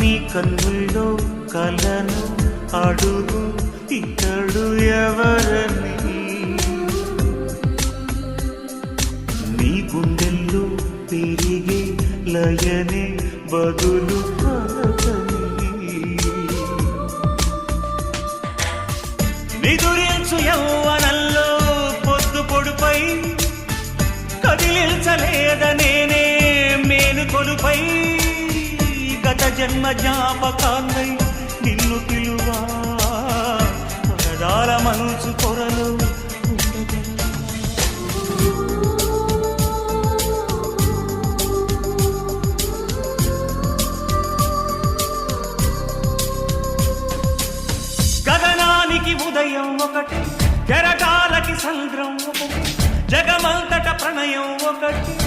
నీ కన్నుల్లో కలను అడుగు ఇతడు ఎవరని. నీ గుండెల్లో పెరిగే లయనే బదులు పలకని నిదురించు యౌవనంలో పొద్దు పొడుపై కదిలించలేద మేను మేలు కొలుపై. గత జన్మ జ్ఞాపకాన్ని నిన్ను పిలువా పరదాల మనసు కొరలు గగనానికి ఉదయం ఒకటి కెరటాలకి సంద్రం ఒకటి జగమంతట ప్రణయం ఒకటి